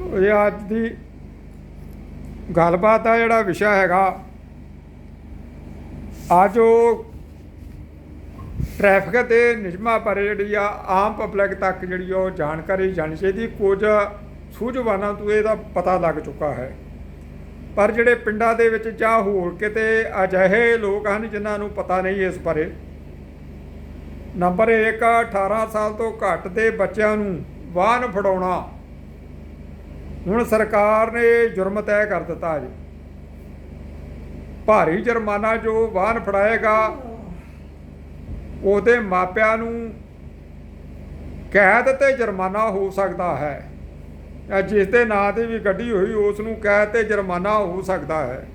ਇਹ ਅੱਜ ਦੀ ਗੱਲਬਾਤ ਦਾ ਜਿਹੜਾ ਵਿਸ਼ਾ ਹੈਗਾ, ਅੱਜ ਉਹ ਟ੍ਰੈਫਿਕ ਦੇ ਨਿਯਮਾਂ ਬਾਰੇ ਜਿਹੜੀ ਆ, ਆਮ ਪਬਲਿਕ ਤੱਕ ਜਿਹੜੀ ਉਹ ਜਾਣਕਾਰੀ ਜਾਣੀ ਚਾਹੀਦੀ ਕੁਝ ਸੂਝਵਾਨਾਂ ਤੋਂ ਇਹਦਾ ਪਤਾ ਲੱਗ ਚੁੱਕਾ ਹੈ। ਪਰ ਜਿਹੜੇ ਪਿੰਡਾਂ ਦੇ ਵਿੱਚ ਜਾਂ ਹੋਰ ਕਿਤੇ ਅਜਿਹੇ ਲੋਕ ਹਨ ਜਿਨ੍ਹਾਂ ਨੂੰ ਪਤਾ ਨਹੀਂ ਇਸ ਬਾਰੇ, ਨੰਬਰ 1 18 ਸਾਲ ਤੋਂ ਘੱਟ ਦੇ ਬੱਚਿਆਂ ਨੂੰ ਵਾਹਨ ਫੜਾਉਣਾ ਹੁਣ ਸਰਕਾਰ ਨੇ ਜੁਰਮ ਤੈਅ ਕਰ ਦਿੱਤਾ ਜੀ। ਭਾਰੀ ਜੁਰਮਾਨਾ ਜੋ ਵਾਹਨ ਫੜਾਏਗਾ, ਉਹਦੇ ਮਾਪਿਆਂ ਨੂੰ ਕੈਦ ਤੇ ਜੁਰਮਾਨਾ ਹੋ ਸਕਦਾ ਹੈ। ਜਾਂ ਜਿਸ ਦੇ ਨਾਂ ਤੇ ਵੀ ਗੱਡੀ ਹੋਈ, ਉਸ ਨੂੰ ਕੈਦ ਤੇ ਜੁਰਮਾਨਾ ਹੋ ਸਕਦਾ ਹੈ।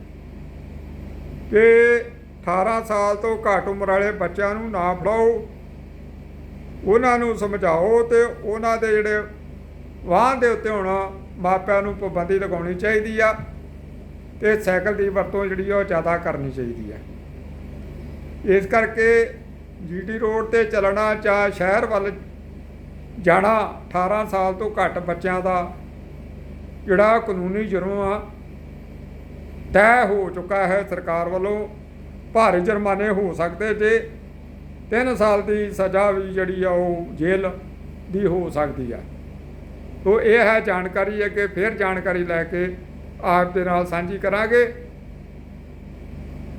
ਕਿ 18 ਸਾਲ ਤੋਂ ਘੱਟ ਉਮਰ ਵਾਲੇ ਬੱਚਿਆਂ ਨੂੰ ਨਾ ਫੜਾਓ। ਉਹਨਾਂ ਨੂੰ ਸਮਝਾਓ ਤੇ ਉਹਨਾਂ ਦੇ ਜਿਹੜੇ ਵਾਹਨ ਦੇ ਉੱਤੇ ਹੋਣਾ ਮਾਪਿਆਂ ਨੂੰ ਪਾਬੰਦੀ ਲਗਾਉਣੀ ਚਾਹੀਦੀ ਆ ਤੇ ਸਾਈਕਲ ਦੀ ਵਰਤੋਂ ਜਿਹੜੀ ਆ ਉਹ ਜ਼ਿਆਦਾ ਕਰਨੀ ਚਾਹੀਦੀ ਆ। ਇਸ ਕਰਕੇ ਜੀਟੀ ਰੋਡ ਤੇ ਚੱਲਣਾ ਜਾਂ ਸ਼ਹਿਰ ਵੱਲ ਜਾਣਾ 18 ਸਾਲ ਤੋਂ ਘੱਟ ਬੱਚਿਆਂ ਦਾ ਜਿਹੜਾ ਕਾਨੂੰਨੀ ਜੁਰਮ ਆ, ਤੈਅ ਹੋ ਚੁੱਕਾ ਹੈ ਸਰਕਾਰ ਵੱਲੋਂ। ਭਾਰੀ ਜੁਰਮਾਨੇ ਹੋ ਸਕਦੇ ਜੇ 3 ਸਾਲ ਦੀ ਸਜ਼ਾ ਵੀ ਜਿਹੜੀ ਆ ਉਹ ਜੇਲ੍ਹ ਦੀ ਹੋ ਸਕਦੀ ਆ। ਤੋ ਇਹ ਹੈ ਜਾਣਕਾਰੀ ਹੈ ਕਿ ਫਿਰ ਜਾਣਕਾਰੀ ਲੈ ਕੇ ਆਪ ਦੇ ਨਾਲ ਸਾਂਝੀ ਕਰਾਂਗੇ।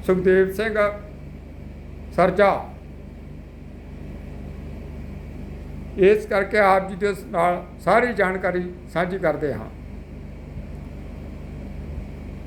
ਸੁਖਦੇਵ ਸਿੰਘ ਸਰਜਾ। ਇਸ ਕਰਕੇ ਆਪ ਜੀ ਦੇ ਨਾਲ ਸਾਰੀ ਜਾਣਕਾਰੀ ਸਾਂਝੀ ਕਰਦੇ ਹਾਂ।